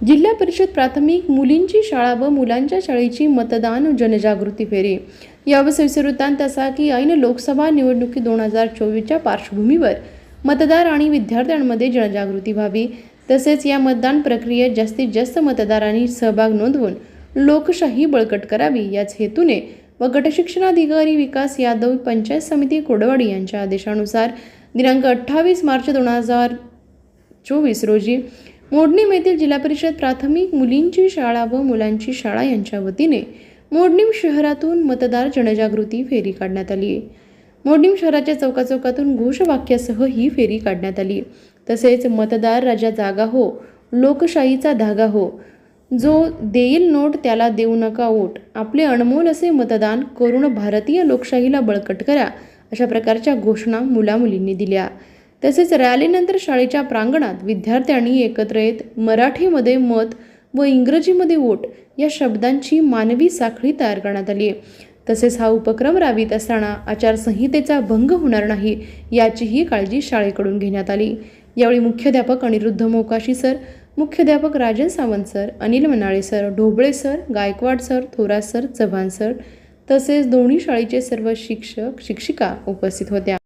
जिल्हा परिषद प्राथमिक मुलींची शाळा व मुलांच्या शाळेची मतदान जनजागृती फेरी. यावर वृत्तांत असा की ऐन लोकसभा निवडणुकी दोन हजार चोवीसच्या पार्श्वभूमीवर मतदार आणि विद्यार्थ्यांमध्ये जनजागृती व्हावी. तसेच या मतदान प्रक्रियेत जास्तीत जास्त मतदारांनी सहभाग नोंदवून लोकशाही बळकट करावी. याच हेतूने व गटशिक्षणाधिकारी विकास यादव पंचायत समिती कोडवाडी यांच्या आदेशानुसार दिनांक अठ्ठावीस मार्च दोन हजार चोवीस रोजी मोडणीम येथील जिल्हा परिषद प्राथमिक मुलींची शाळा व मुलांची शाळा यांच्या वतीने मोडणीम शहरातून मतदार जनजागृती फेरी काढण्यात आली. आहे मोडणीम शहराच्या चौकाचौकातून घोषवाक्यासह ही फेरी काढण्यात आली. तसेच मतदार राजा जागा हो लोकशाहीचा धागा हो. जो देईल नोट त्याला देऊ नका ओट. आपले अनमोल असे मतदान करून भारतीय लोकशाहीला बळकट करा अशा प्रकारच्या घोषणा मुलामुलींनी दिल्या. तसेच रॅलीनंतर शाळेच्या प्रांगणात विद्यार्थ्यांनी एकत्र येत मराठीमध्ये मत व इंग्रजीमध्ये वोट या शब्दांची मानवी साखळी तयार करण्यात आली आहे. तसेच हा उपक्रम राबवित असताना आचारसंहितेचा भंग होणार नाही याचीही काळजी शाळेकडून घेण्यात आली. यावेळी मुख्याध्यापक अनिरुद्ध मोकाशी सर मुख्याध्यापक Rajan Sawant sir Anil Manale sir Dhoble sir Gaikwad sir Thorat sir Chavan sir तसेच दोन्ही शाळेचे सर्व शिक्षक शिक्षिका उपस्थित होत्या.